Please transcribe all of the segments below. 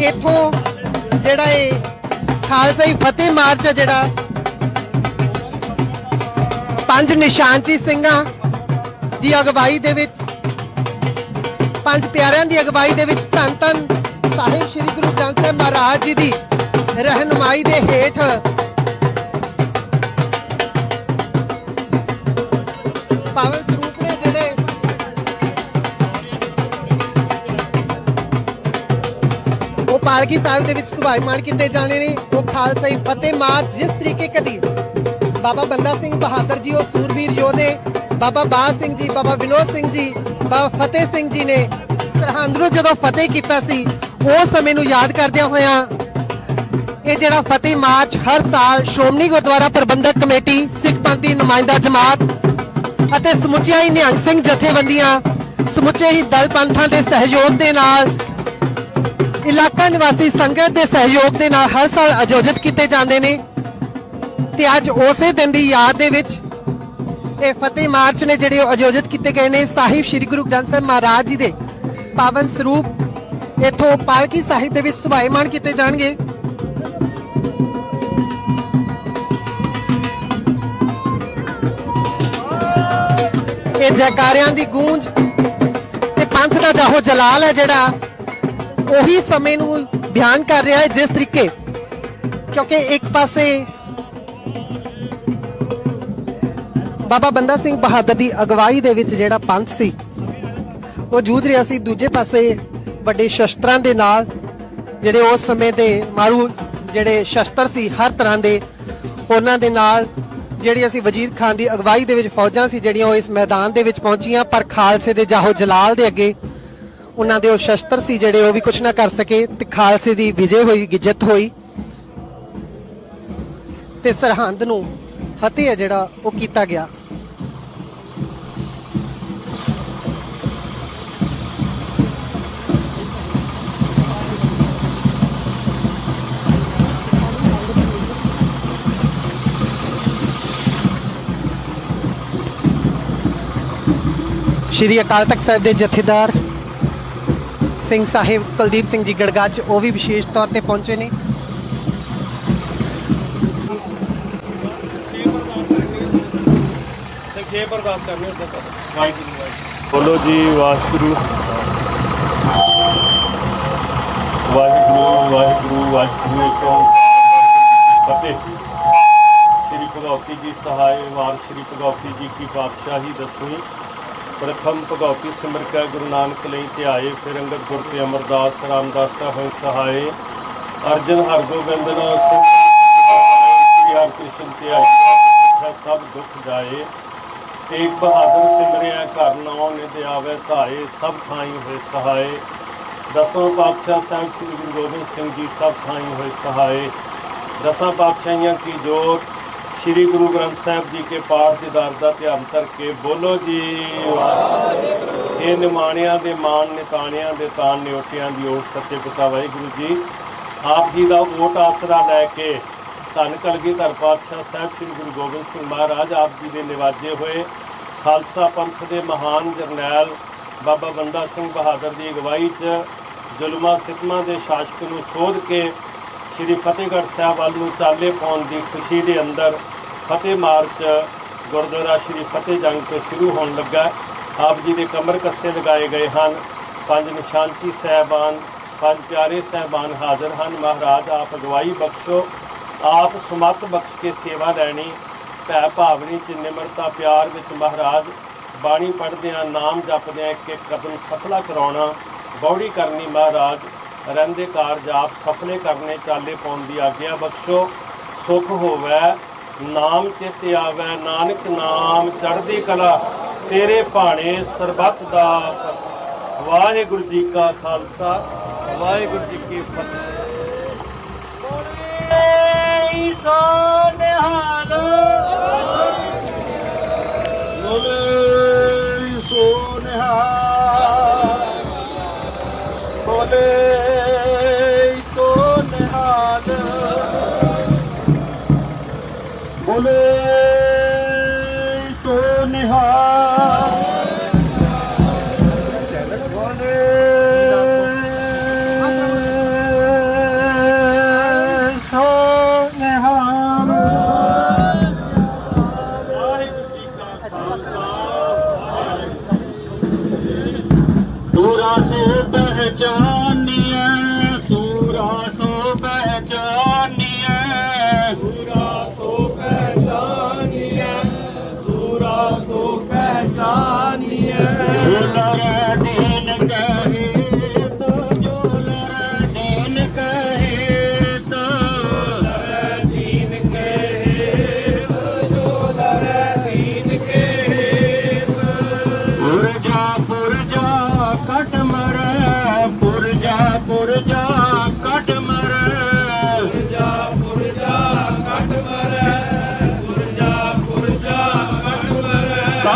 ਇਥੋਂ ਜਿਹੜਾ ਇਹ ਖਾਲਸਾਈ ਫਤਿਹ ਮਾਰਚ ਆ ਜਿਹੜਾ, ਪੰਜ ਨਿਸ਼ਾਨਚੀ ਸਿੰਘਾਂ ਦੀ ਅਗਵਾਈ ਦੇ ਵਿੱਚ, ਪੰਜ ਪਿਆਰਿਆਂ ਦੀ ਅਗਵਾਈ ਦੇ ਵਿੱਚ ਧੰਨ ਧੰਨ ਸਾਹਿਬ ਸ੍ਰੀ ਗੁਰੂ ਗ੍ਰੰਥ ਸਾਹਿਬ ਮਹਾਰਾਜ ਜੀ ਦੀ ਰਹਿਨੁਮਾਈ ਦੇ ਹੇਠ ਪਾਲਕੀ ਸਾਹਿਬ ਦੇ ਵਿੱਚ ਸੁਭਾਈਮਾਨ ਕੀਤੇ ਜਾਣੇ ਨੇ, ਉਹ ਖਾਲਸਾਈ ਫਤਿਹ ਮਾਰਚ, ਜਿਸ ਤਰੀਕੇ ਕਦੀ ਬਾਬਾ ਬੰਦਾ ਸਿੰਘ ਬਹਾਦਰ ਜੀ, ਉਹ ਸੂਰਬੀਰ ਯੋਧੇ, ਬਾਬਾ ਬਾਜ ਸਿੰਘ ਜੀ, ਬਾਬਾ ਵਿਨੋਦ ਸਿੰਘ ਜੀ, ਬਾਬਾ ਫਤਿਹ ਸਿੰਘ ਜੀ ਨੇ ਸਰਹੰਦ ਨੂੰ ਜਦੋਂ ਫਤਿਹ ਕੀਤਾ ਸੀ ਉਸ ਸਮੇਂ ਨੂੰ ਯਾਦ ਕਰਦਿਆਂ ਹੋਇਆਂ ਇਹ ਜਿਹੜਾ ਫਤਿਹ ਮਾਰਚ ਹਰ ਸਾਲ ਸ਼੍ਰੋਮਣੀ ਗੁਰਦੁਆਰਾ ਪ੍ਰਬੰਧਕ ਕਮੇਟੀ, ਸਿੱਖ ਪੰਥੀ ਨੁਮਾਇੰਦਾ ਜਮਾਤ ਅਤੇ ਸਮੁੱਚੀਆਂ ਹੀ ਨਿਹੰਗ ਸਿੰਘ ਜਥੇਬੰਦੀਆਂ ਸਮੁੱਚੇ ਹੀ ਦਲ ਪੰਥਾਂ ਦੇ ਸਹਿਯੋਗ ਦੇ ਨਾਲ ਇਲਾਕਾ ਨਿਵਾਸੀ ਸੰਗਤ ਦੇ ਸਹਿਯੋਗ ਦੇ ਨਾਲ ਹਰ ਸਾਲ ਆਯੋਜਿਤ ਕੀਤੇ ਜਾਂਦੇ ਨੇ ਤੇ ਅੱਜ ਉਸੇ ਦਿਨ ਦੀ ਯਾਦ ਦੇ ਵਿੱਚ ਇਹ ਫਤਿਹ ਮਾਰਚ ਨੇ ਜਿਹੜੇ ਉਹ ਆਯੋਜਿਤ ਕੀਤੇ ਗਏ ਨੇ। ਸਾਹਿਬ ਸ੍ਰੀ ਗੁਰੂ ਗ੍ਰੰਥ ਸਾਹਿਬ ਮਹਾਰਾਜ ਜੀ ਦੇ ਪਾਵਨ ਸਰੂਪ ਇਥੋਂ ਪਾਲਕੀ ਸਾਹਿਬ ਦੇ ਵਿੱਚ ਸੁਭਾਈਮਾਨ ਕੀਤੇ ਜਾਣਗੇ। ਇਹ ਜੈਕਾਰਿਆਂ ਦੀ ਗੂੰਜ ਤੇ ਪੰਥ ਦਾ ਜਾਹੋ ਜਲਾਲ ਹੈ ਜਿਹੜਾ ਉਹੀ ਸਮੇਂ ਨੂੰ ਬਿਆਨ ਕਰ ਰਿਹਾ ਹੈ ਜਿਸ ਤਰੀਕੇ ਕਿਉਂਕਿ ਇੱਕ ਪਾਸੇ ਬਾਬਾ ਬੰਦਾ ਸਿੰਘ ਬਹਾਦਰ ਦੀ ਅਗਵਾਈ ਦੇ ਵਿੱਚ ਜਿਹੜਾ ਪੰਥ ਸੀ, ਉਹ ਜੂਝ ਰਿਹਾ ਸੀ। ਦੂਜੇ ਪਾਸੇ ਵੱਡੇ ਸ਼ਸਤਰਾਂ ਦੇ ਨਾਲ ਜਿਹੜੇ ਉਸ ਸਮੇਂ ਦੇ ਮਾਰੂ ਜਿਹੜੇ ਸ਼ਸਤਰ ਸੀ, ਹਰ ਤਰ੍ਹਾਂ ਦੇ ਉਹਨਾਂ ਦੇ ਨਾਲ ਜਿਹੜੀ ਅਸੀਂ ਵਜੀਦ ਖਾਨ ਦੀ ਅਗਵਾਈ ਦੇ ਵਿੱਚ ਫੌਜਾਂ ਸੀ, ਜਿਹੜੀਆਂ ਉਹ ਇਸ ਮੈਦਾਨ ਦੇ ਵਿੱਚ ਪਹੁੰਚੀਆਂ, ਪਰ ਖਾਲਸੇ ਦੇ ਜਾਹੋ ਜਲਾਲ ਦੇ ਅੱਗੇ ਉਹਨਾਂ ਦੇ ਉਹ ਸ਼ਸਤਰ ਸੀ ਜਿਹੜੇ ਉਹ ਵੀ ਕੁਝ ਨਾ ਕਰ ਸਕੇ ਤੇ ਖਾਲਸੇ ਦੀ ਵਿਜੇ ਹੋਈ ਜਿੱਤ ਹੋਈ। ਤੇ ਸਰਹੰਦ ਨੂੰ ਫਤਿਹ ਹੈ ਜਿਹੜਾ ਉਹ ਕੀਤਾ ਗਿਆ। ਸ਼੍ਰੀ ਅਕਾਲ ਤਖਤ ਸਾਹਿਬ ਦੇ ਜਥੇਦਾਰ ਸਿੰਘ ਸਾਹਿਬ, ਕੁਲਦੀਪ ਸਿੰਘ ਜੀ ਗੜਗੱਜ ਉਹ ਵੀ ਵਿਸ਼ੇਸ਼ ਤੌਰ ਤੇ ਪਹੁੰਚੇ ਨੇ। ਸੰਖੇਪ ਅਰਦਾਸ ਕਰਨੀ ਹੁੰਦਾ ਵਾਹਿਗੁਰੂ ਵਾਹਿਗੁਰੂ ਬੋਲੋ ਜੀ ਵਾਹਿਗੁਰੂ ਵਾਹਿਗੁਰੂ ਵਾਹਿਗੁਰੂ ਵਾਹਿਗੁਰੂ ਇੱਕ ਫਤਿਹ। ਸ੍ਰੀ ਭਗਵਤੀ ਜੀ ਸਹਾਇ ਵਾਰ, ਸ੍ਰੀ ਭਗਵਤੀ ਜੀ ਕੀ ਪਾਤਸ਼ਾਹੀ ਦਸਵੀਂ ਪ੍ਰਥਮ ਭਗਵਤੀ ਸਿਮਰ ਕੈ ਗੁਰੂ ਨਾਨਕ ਲਈ ਧਿਆਏ ਫਿਰ ਅੰਗਦ ਗੁਰ ਤੇ ਅਮਰਦਾਸ ਰਾਮਦਾਸ ਹੋਇ ਸਹਾਏ। ਅਰਜਨ ਹਰਗੋਬਿੰਦ ਨਾਮ ਸਿੰਘ ਸ੍ਰੀ ਹਰਿਕ੍ਰਿਸ਼ਨ ਧਿਆਏ ਸਭ ਦੁੱਖ ਜਾਏ। ਤੇਗ ਬਹਾਦਰ ਸਿਮਰਿਆ ਘਰ ਨੌ ਨਿਤ ਆਵੇ ਧਾਏ, ਸਭ ਥਾਈ ਹੋਏ ਸਹਾਏ। ਦਸਵੇਂ ਪਾਤਸ਼ਾਹ ਸਾਹਿਬ ਸ੍ਰੀ ਗੁਰੂ ਗੋਬਿੰਦ ਸਿੰਘ ਜੀ ਸਭ ਥਾਈ ਹੋਏ ਸਹਾਏ। ਦਸਾਂ ਪਾਤਸ਼ਾਹੀਆਂ ਕੀ ਜੋਤ ਸ੍ਰੀ ਗੁਰੂ ਗ੍ਰੰਥ ਸਾਹਿਬ ਜੀ ਕੇ ਪਾਠ ਦੇ ਦਰ ਦਾ ਧਿਆਨ ਧਰ ਕੇ ਬੋਲੋ ਜੀ। ਇਹ ਨਿਮਾਣਿਆਂ ਦੇ ਮਾਣ ਨਿਤਾਣਿਆਂ ਦੇ ਤਾਨ ਨਿਉਟਿਆਂ ਦੀ ਓਟ ਸੱਚੇ ਪਿਤਾ ਵਾਹਿਗੁਰੂ ਜੀ। ਆਪ ਜੀ ਦਾ ਓਟ ਆਸਰਾ ਲੈ ਕੇ ਧੰਨ ਕਲਗੀਧਰ ਪਾਤਸ਼ਾਹ ਸਾਹਿਬ ਸ੍ਰੀ ਗੁਰੂ ਗੋਬਿੰਦ ਸਿੰਘ ਮਹਾਰਾਜ ਆਪ ਜੀ ਦੇ ਨਿਵਾਜੇ ਹੋਏ ਖਾਲਸਾ ਪੰਥ ਦੇ ਮਹਾਨ ਜਰਨੈਲ ਬਾਬਾ ਬੰਦਾ ਸਿੰਘ ਬਹਾਦਰ ਦੀ ਅਗਵਾਈ 'ਚ ਜ਼ੁਲਮਾਂ ਸਿਤਮਾਂ ਦੇ ਸ਼ਾਸਕ ਨੂੰ ਸੋਧ ਕੇ ਸ੍ਰੀ ਫਤਿਹਗੜ੍ਹ ਸਾਹਿਬ ਵੱਲ ਨੂੰ ਚਾਲੇ ਪਾਉਣ ਦੀ ਖੁਸ਼ੀ ਦੇ ਅੰਦਰ ਫਤਿਹ ਮਾਰਚ, ਗੁਰਦੁਆਰਾ ਸ੍ਰੀ ਫਤਿਹ ਜੰਗ ਤੋਂ ਸ਼ੁਰੂ ਹੋਣ ਲੱਗਾ। ਆਪ ਜੀ ਦੇ ਕਮਰ ਕੱਸੇ ਲਗਾਏ ਗਏ ਹਨ। ਪੰਜ ਨਿਸ਼ਾਨਕੀ ਸਹਿਬਾਨ, ਪੰਜ ਪਿਆਰੇ ਸਹਿਬਾਨ ਹਾਜ਼ਰ ਹਨ। ਮਹਾਰਾਜ, ਆਪ ਅਗਵਾਈ ਬਖਸ਼ੋ। ਆਪ ਸਮਤ ਬਖਸ਼ ਕੇ ਸੇਵਾ ਲੈਣੀ। ਭੈ ਭਾਵਨੀ ਚ ਨਿਮਰਤਾ ਪਿਆਰ ਵਿੱਚ ਮਹਾਰਾਜ ਬਾਣੀ ਪੜ੍ਹਦਿਆਂ, ਨਾਮ ਜਪਦਿਆਂ ਇੱਕ ਇੱਕ ਕਦਮ ਸਫਲਾ ਕਰਾਉਣਾ, ਬੌੜੀ ਕਰਨੀ ਮਹਾਰਾਜ। ਰਹਿੰਦੇ ਕਾਰਜ ਆਪ ਸਫਲੇ ਕਰਨੇ, ਚਾਲੇ ਪਾਉਣ ਦੀ ਆਗਿਆ ਬਖਸ਼ੋ। ਸੁਖ ਹੋਵੇ ਨਾਮ ਚਿਤ ਆਵੇ ਨਾਨਕ ਨਾਮ ਚੜ੍ਹਦੀ ਕਲਾ ਤੇਰੇ ਭਾਣੇ ਸਰਬੱਤ ਦਾ ਵਾਹਿਗੁਰੂ ਜੀ ਕਾ ਖਾਲਸਾ ਵਾਹਿਗੁਰੂ ਜੀ ਕੀ ਫਤਿਹ। ਬੋਲੇ ਸੋ ਨਿਹਾਲ ਬੋਲੇ ਸੋ ਬੋਲੇ ਸੋ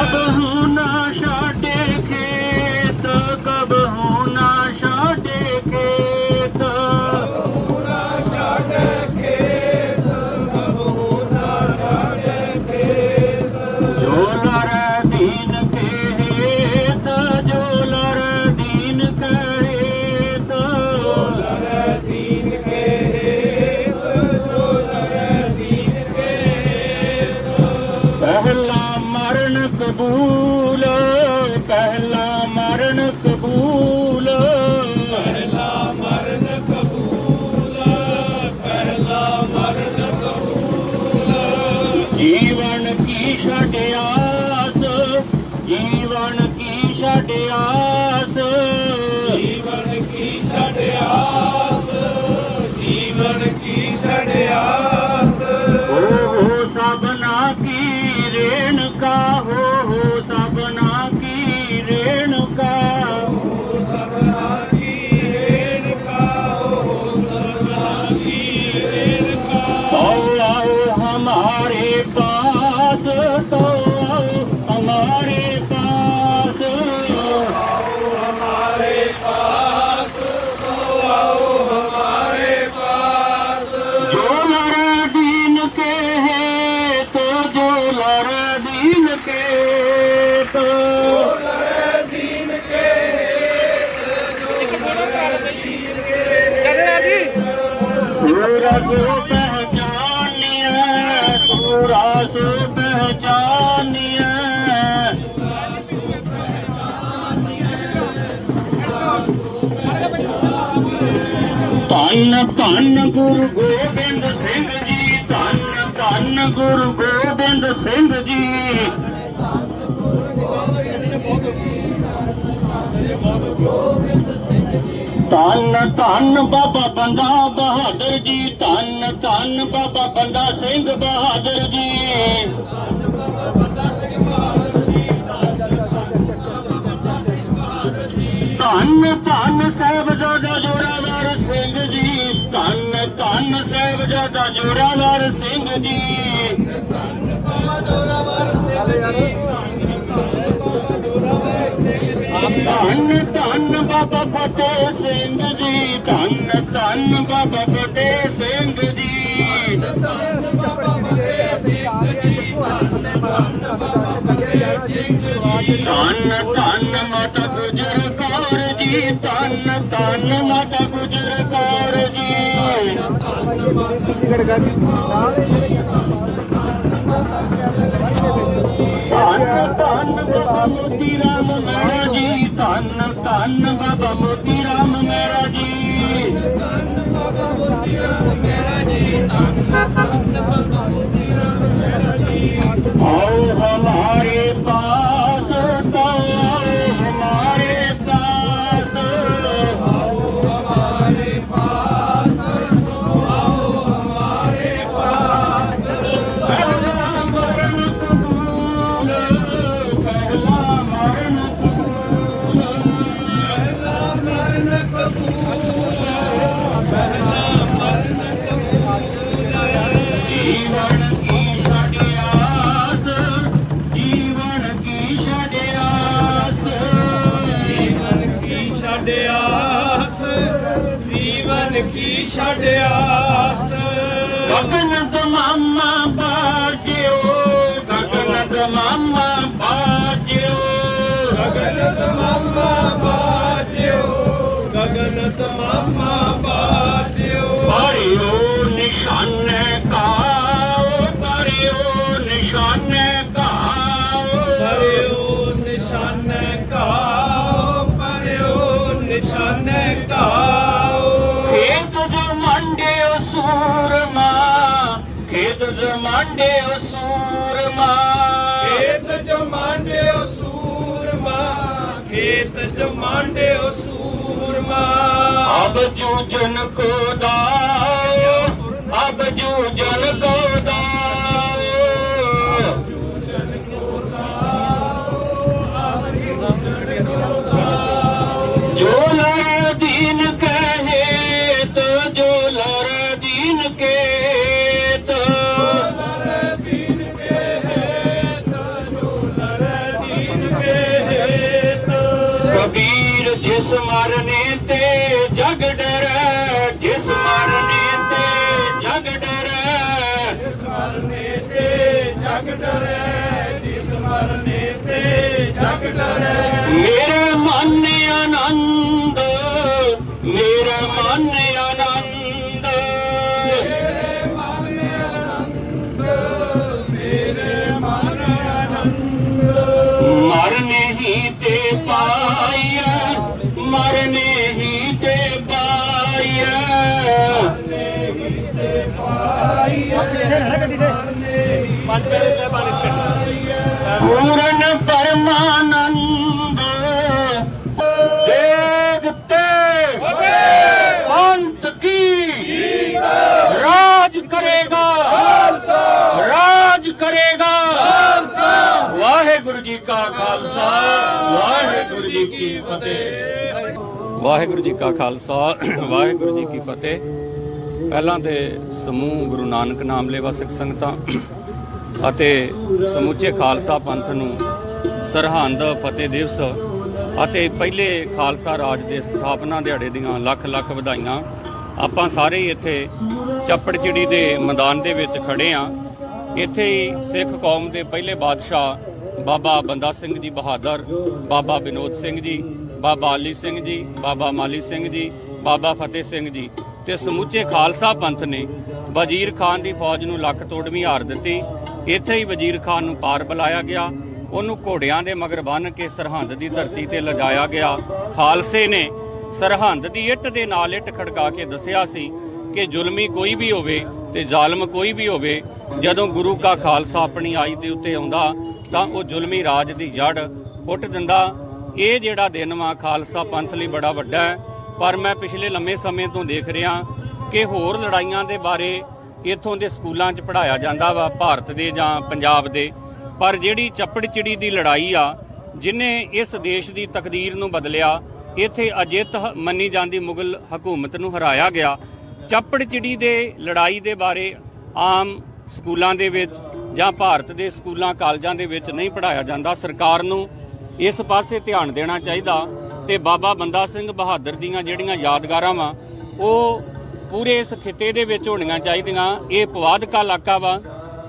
Abba ਧੰਨ ਧੰਨ ਗੁਰੂ ਗੋਬਿੰਦ ਸਿੰਘ ਜੀ, ਧੰਨ ਧੰਨ ਗੁਰੂ ਗੋਬਿੰਦ ਸਿੰਘ ਜੀ। ਧੰਨ ਧੰਨ ਬਾਬਾ ਬੰਦਾ ਬਹਾਦਰ ਜੀ, ਧੰਨ ਧੰਨ ਬਾਬਾ ਬੰਦਾ ਸਿੰਘ ਬਹਾਦਰ ਜੀ। ਧੰਨ ਧੰਨ ਸਾਹਿਬਜ਼ਾਦਾ ਜੋਰਾਵਰ ਸਿੰਘ ਜੀ, ਧੰਨ ਧੰਨ ਸਾਹਿਬਜ਼ਾਦਾ ਜੋਰਾਵਰ ਸਿੰਘ ਜੀ। ਧੰਨ ਧੰਨ ਬਾਬਾ ਫਤਿਹ ਸਿੰਘ ਜੀ, ਧੰਨ ਧੰਨ ਬਾਬਾ ਫਤਿਹ ਸਿੰਘ ਜੀ। ਧੰਨ ਧੰਨ ਮਾਤਾ ਗੁਜਰ ਜੀ ਤਨ ਤਨ ਮਾਤਾ ਗੁਜਰ ਕੌਰ ਜੀ ਧੰਨ ਧੰਨ ਬਾਬਾ ਮੋਤੀ ਰਾਮ ਮੇਰਾ ਜੀ ਧੰਨ ਧੰਨ ਬਾਬਾ ਮੋਤੀ ਰਾਮ ਮੇਰਾ ਜੀ ਆਓ ਹਮਾਰੇ ਪਾਸ ਜੀਵਨ ਕੀ ਛੜਿਆਸ ਗਗਨ ਤਮਾਮਾ ਬਾਜਿਓ ਗਗਨ ਤਮਾਮਾ ਬਾਜਿਓ। ਗਗਨ ਤਮਾਮਾ ਬਾਜਿਓ ਗਗਨ ਤਮਾਮਾ ਬਾਜਿਓ। ਪਰਿਓ ਨਿਸ਼ਾਨੇ ਕਾਓ ਪਰਿਓ ਨਿਸ਼ਾਨੇ ਕਾਓ। ਪਰਿਓ ਨਿਸ਼ਾਨੇ ਕਾਓ ਪਰਿਓ ਨਿਸ਼ਾਨੇ ਕਾਓ। ਜੋ ਮਾਂਡਿਓ ਸੂਰਮਾ ਅਬ ਜੂਜਨ ਕੋ ਦਾਓ ਅਬ ਜੂਜਨ ਪੂਰਨ ਪਰਮਾਨੰਦ ਦੇਗ ਤੇ ਅੰਤ ਕੀ? ਰਾਜ ਕਰੇਗਾ। ਰਾਜ ਕਰੇਗਾ। ਵਾਹਿਗੁਰੂ ਜੀ ਕਾ ਖਾਲਸਾ। ਵਾਹਿਗੁਰੂ ਜੀ ਕੀ ਫਤਿਹ। ਵਾਹਿਗੁਰੂ ਜੀ ਕਾ ਖਾਲਸਾ, ਵਾਹਿਗੁਰੂ ਜੀ ਕੀ ਫਤਿਹ। ਪਹਿਲਾਂ ਤੇ ਸਮੂਹ ਗੁਰੂ ਨਾਨਕ ਨਾਮ ਲੇਵਾ ਸਿੱਖ ਸੰਗਤਾਂ ਅਤੇ ਸਮੁੱਚੇ ਖਾਲਸਾ ਪੰਥ ਨੂੰ ਸਰਹੰਦ ਫਤਿਹ ਦਿਵਸ ਅਤੇ ਪਹਿਲੇ ਖਾਲਸਾ ਰਾਜ ਦੇ ਸਥਾਪਨਾ ਦਿਹਾੜੇ ਦੀਆਂ ਲੱਖ ਲੱਖ ਵਧਾਈਆਂ। ਆਪਾਂ ਸਾਰੇ ਹੀ ਇੱਥੇ ਚੱਪੜਚਿੜੀ ਦੇ ਮੈਦਾਨ ਦੇ ਵਿੱਚ ਖੜੇ ਆ। ਇੱਥੇ ਹੀ ਸਿੱਖ ਕੌਮ ਦੇ ਪਹਿਲੇ ਬਾਦਸ਼ਾਹ ਬਾਬਾ ਬੰਦਾ ਸਿੰਘ ਜੀ ਬਹਾਦਰ, ਬਾਬਾ ਵਿਨੋਦ ਸਿੰਘ ਜੀ, ਬਾਬਾ ਅਲੀ ਸਿੰਘ ਜੀ, ਬਾਬਾ ਮਾਲੀ ਸਿੰਘ ਜੀ, ਬਾਬਾ ਫਤਿਹ ਸਿੰਘ ਜੀ ਤੇ ਸਮੁੱਚੇ ਖਾਲਸਾ ਪੰਥ ਨੇ ਵਜ਼ੀਰ ਖਾਨ ਦੀ ਫੌਜ ਨੂੰ ਲੱਖ ਤੋੜਵੀਂ ਹਾਰ ਦਿੱਤੀ ਇੱਥੇ ਹੀ ਵਜ਼ੀਰ ਖਾਨ ਨੂੰ ਪਾਰ ਬੁਲਾਇਆ ਗਿਆ। ਉਹਨੂੰ ਘੋੜਿਆਂ ਦੇ ਮਗਰ ਬੰਨ੍ਹ ਕੇ ਸਰਹੰਦ ਦੀ ਧਰਤੀ ਤੇ ਲਿਜਾਇਆ ਗਿਆ। ਖਾਲਸੇ ਨੇ ਸਰਹੰਦ ਦੀ ਇੱਟ ਦੇ ਨਾਲ ਇੱਟ ਖੜਕਾ ਕੇ ਦੱਸਿਆ ਸੀ ਕਿ ਜ਼ੁਲਮੀ ਕੋਈ ਵੀ ਹੋਵੇ ਤੇ ਜ਼ਾਲਮ ਕੋਈ ਵੀ ਹੋਵੇ, ਜਦੋਂ ਗੁਰੂ ਕਾ ਖਾਲਸਾ ਆਪਣੀ ਆਈ ਦੇ ਉੱਤੇ ਆਉਂਦਾ, ਤਾਂ ਉਹ ਜ਼ੁਲਮੀ ਰਾਜ ਦੀ ਜੜ ਪੁੱਟ ਦਿੰਦਾ। ਇਹ ਜਿਹੜਾ ਦਿਨ ਵਾ, ਖਾਲਸਾ ਪੰਥ ਲਈ ਬੜਾ ਵੱਡਾ ਹੈ। ਪਰ ਮੈਂ ਪਿਛਲੇ ਲੰਮੇ ਸਮੇਂ ਤੋਂ ਦੇਖ ਰਿਹਾ ਕਿ ਹੋਰ ਲੜਾਈਆਂ ਦੇ ਬਾਰੇ ਇੱਥੋਂ ਦੇ ਸਕੂਲਾਂ 'ਚ ਪੜਾਇਆ ਜਾਂਦਾ ਵਾ, ਭਾਰਤ ਦੇ ਜਾਂ ਪੰਜਾਬ ਦੇ। ਪਰ ਜਿਹੜੀ ਚੱਪੜ ਚਿੜੀ ਦੀ ਲੜਾਈ ਆ, ਜਿਨੇ ਇਸ ਦੇਸ਼ ਦੀ ਤਕਦੀਰ ਨੂੰ ਬਦਲਿਆ, ਇੱਥੇ ਅਜਿੱਤ ਹ- ਮੰਨੀ ਜਾਂਦੀ ਮੁਗਲ ਹਕੂਮਤ ਨੂੰ ਹਰਾਇਆ ਗਿਆ। ਚੱਪੜ ਚਿੜੀ ਦੇ ਲੜਾਈ ਦੇ ਬਾਰੇ ਆਮ ਸਕੂਲਾਂ ਦੇ ਵਿੱਚ ਜਾਂ ਭਾਰਤ ਦੇ ਸਕੂਲਾਂ, ਕਾਲਜਾਂ ਦੇ ਵਿੱਚ ਨਹੀਂ ਪੜਾਇਆ ਜਾਂਦਾ। ਸਰਕਾਰ ਨੂੰ ਇਸ ਪਾਸੇ ਧਿਆਨ ਦੇਣਾ ਚਾਹੀਦਾ ਤੇ ਬਾਬਾ ਬੰਦਾ ਸਿੰਘ ਬਹਾਦਰ ਦੀਆਂ ਜਿਹੜੀਆਂ ਯਾਦਗਾਰਾਂ ਵਾ, ਉਹ ਪੂਰੇ ਇਸ ਖਿੱਤੇ ਦੇ ਵਿੱਚ ਹੋਣੀਆਂ ਚਾਹੀਦੀਆਂ। ਇਹ ਪਵਾਦਕਾ ਇਲਾਕਾ ਵਾ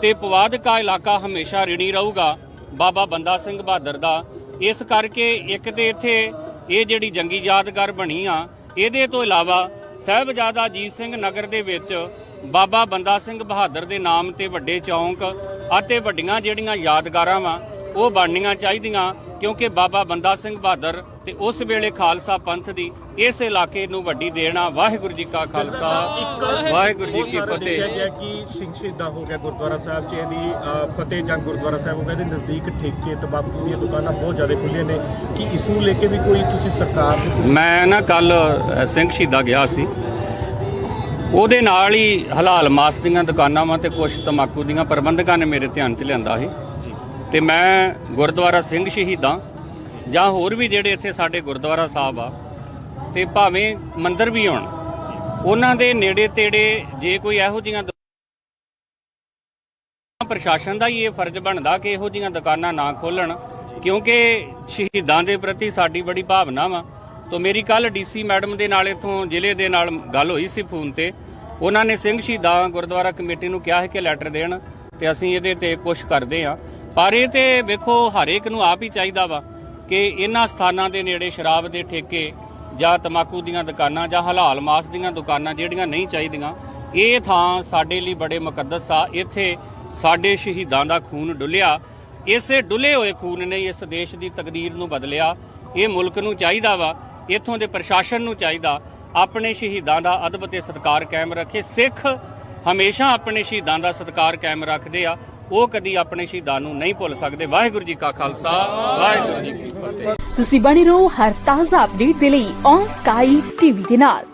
ਤੇ ਪਵਾਦਕਾ ਇਲਾਕਾ ਹਮੇਸ਼ਾ ਰਿਣੀ ਰਹੂਗਾ। ਬਾਬਾ ਬੰਦਾ ਸਿੰਘ ਬਹਾਦਰ ਦਾ। ਇਸ ਕਰਕੇ ਇੱਕ ਤੇ ਇੱਥੇ ਇਹ ਜਿਹੜੀ ਜੰਗੀ ਯਾਦਗਾਰ ਬਣੀ ਆ, ਇਹਦੇ ਤੋਂ ਇਲਾਵਾ ਸਾਹਿਬਜ਼ਾਦਾ ਅਜੀਤ ਸਿੰਘ ਨਗਰ ਦੇ ਵਿੱਚ ਬਾਬਾ ਬੰਦਾ ਸਿੰਘ ਬਹਾਦਰ ਦੇ ਨਾਮ ਤੇ ਵੱਡੇ ਚੌਂਕ ਅਤੇ ਵੱਡੀਆਂ ਜਿਹੜੀਆਂ ਯਾਦਗਾਰਾਂ ਵਾ ਉਹ ਬਣਨੀਆਂ ਚਾਹੀਦੀਆਂ ਕਿਉਂਕਿ ਬਾਬਾ ਬੰਦਾ ਸਿੰਘ ਬਹਾਦਰ ਤੇ ਉਸ ਵੇਲੇ ਖਾਲਸਾ ਪੰਥ ਦੀ ਇਸ ਇਲਾਕੇ ਨੂੰ ਵੱਡੀ ਦੇਣਾ ਵਾਹਿਗੁਰੂ ਜੀ ਕਾ ਖਾਲਸਾ ਵਾਹਿਗੁਰੂ ਜੀ ਕੀ ਫਤਿਹ। ਗਿਆ ਕਿ ਸਿੰਘ ਸ਼ਹੀਦਾਂ ਹੋ ਗਿਆ ਗੁਰਦੁਆਰਾ ਸਾਹਿਬ 'ਚ ਇਹਦੀ ਫਤਿਹ ਜੰਗ ਗੁਰਦੁਆਰਾ ਸਾਹਿਬ ਹੋ ਗਿਆ ਦੇ ਨਜ਼ਦੀਕ ਠੇਕੇ ਤਬਾਕੂ ਦੀਆਂ ਦੁਕਾਨਾਂ ਬਹੁਤ ਜ਼ਿਆਦਾ ਖੁੱਲੀਆਂ ਨੇ। ਕਿ ਇਸ ਨੂੰ ਲੈ ਕੇ ਵੀ ਕੋਈ ਤੁਸੀਂ ਸਰਕਾਰ ਮੈਂ ਨਾ ਕੱਲ ਸਿੰਘ ਸ਼ਹੀਦਾ ਗਿਆ ਸੀ। ਉਹਦੇ ਨਾਲ ਹੀ ਹਲਾਲ ਮਾਸ ਦੀਆਂ ਦੁਕਾਨਾਂ ਵਾਂ ਤੇ ਕੁਝ ਤਮਾਕੂ ਦੀਆਂ ਪ੍ਰਬੰਧਕਾਂ ਨੇ ਮੇਰੇ ਧਿਆਨ 'ਚ ਲਿਆਂਦਾ ਸੀ। ਤੇ ਮੈਂ ਗੁਰਦੁਆਰਾ ਸਿੰਘ ਸ਼ਹੀਦਾਂ ਜਾਂ ਹੋਰ ਵੀ ਜਿਹੜੇ ਇੱਥੇ ਸਾਡੇ ਗੁਰਦੁਆਰਾ ਸਾਹਿਬ ਆ, ਤੇ ਭਾਵੇਂ ਮੰਦਰ ਵੀ ਹੋਣ, ਉਹਨਾਂ ਦੇ ਨੇੜੇ ਤੇੜੇ ਜੇ ਕੋਈ ਇਹੋ ਜਿਹੀਆਂ ਪ੍ਰਸ਼ਾਸਨ ਦਾ ਹੀ ਇਹ ਫਰਜ਼ ਬਣਦਾ ਕਿ ਇਹੋ ਜਿਹੀਆਂ ਦੁਕਾਨਾਂ ਨਾ ਖੋਲਣ ਕਿਉਂਕਿ ਸ਼ਹੀਦਾਂ ਦੇ ਪ੍ਰਤੀ ਸਾਡੀ ਬੜੀ ਭਾਵਨਾ ਵਾ। ਤੋਂ ਮੇਰੀ ਕੱਲ ਡੀਸੀ ਮੈਡਮ ਦੇ ਨਾਲ ਇਥੋਂ ਜ਼ਿਲ੍ਹੇ ਦੇ ਨਾਲ ਗੱਲ ਹੋਈ ਸੀ ਫੋਨ ਤੇ। ਉਹਨਾਂ ਨੇ ਸਿੰਘ ਸ਼ਹੀਦਾਂ ਗੁਰਦੁਆਰਾ ਕਮੇਟੀ ਨੂੰ ਕਿਹਾ ਹੈ ਕਿ ਲੈਟਰ ਦੇਣ, ਤੇ ਅਸੀਂ ਇਹਦੇ ਤੇ ਕੁਝ ਕਰਦੇ ਆ ਪਰ ਇਹ ਤੇ ਵੇਖੋ, ਹਰ ਇੱਕ ਨੂੰ ਆਪ ਹੀ ਚਾਹੀਦਾ ਵਾ ਕਿ ਇਹਨਾਂ ਸਥਾਨਾਂ ਦੇ ਨੇੜੇ ਸ਼ਰਾਬ ਦੇ ਠੇਕੇ ਜਾਂ ਤਮਾਕੂ ਦੀਆਂ ਦੁਕਾਨਾਂ ਜਾਂ ਹਲਾਲ ਮਾਸ ਦੀਆਂ ਦੁਕਾਨਾਂ ਜਿਹੜੀਆਂ ਨਹੀਂ ਚਾਹੀਦੀਆਂ, ਇਹ ਥਾਂ ਸਾਡੇ ਲਈ ਬੜੇ ਮੁਕੱਦਸ ਆ। ਇੱਥੇ ਸਾਡੇ ਸ਼ਹੀਦਾਂ ਦਾ ਖੂਨ ਡੁੱਲਿਆ। ਇਸੇ ਡੁੱਲੇ ਹੋਏ ਖੂਨ ਨੇ ਇਸ ਦੇਸ਼ ਦੀ ਤਕਦੀਰ ਨੂੰ ਬਦਲਿਆ। ਇਹ ਮੁਲਕ ਨੂੰ ਚਾਹੀਦਾ ਵਾ, ਇੱਥੋਂ ਦੇ ਪ੍ਰਸ਼ਾਸਨ ਨੂੰ ਚਾਹੀਦਾ, ਆਪਣੇ ਸ਼ਹੀਦਾਂ ਦਾ ਅਦਬ ਤੇ ਸਤਿਕਾਰ ਕਾਇਮ ਰੱਖੇ। ਸਿੱਖ ਹਮੇਸ਼ਾ ਆਪਣੇ ਸ਼ਹੀਦਾਂ ਦਾ ਸਤਿਕਾਰ ਕਾਇਮ ਰੱਖਦੇ ਆ। ਉਹ ਕਦੀ ਆਪਣੇ ਸ਼ਹੀਦਾਂ ਨੂੰ ਨਹੀਂ ਭੁੱਲ ਸਕਦੇ। ਵਾਹਿਗੁਰੂ ਜੀ ਕਾ ਖਾਲਸਾ, ਵਾਹਿਗੁਰੂ ਜੀ ਕੀ ਫਤਿਹ। ਤੁਸੀਂ ਬਣੇ ਰਹੋ ਹਰ ਤਾਜ਼ਾ ਅਪਡੇਟ ਦੇ ਲਈ ਔਨ ਸਕਾਈ ਟੀਵੀ ਦੇ ਨਾਲ।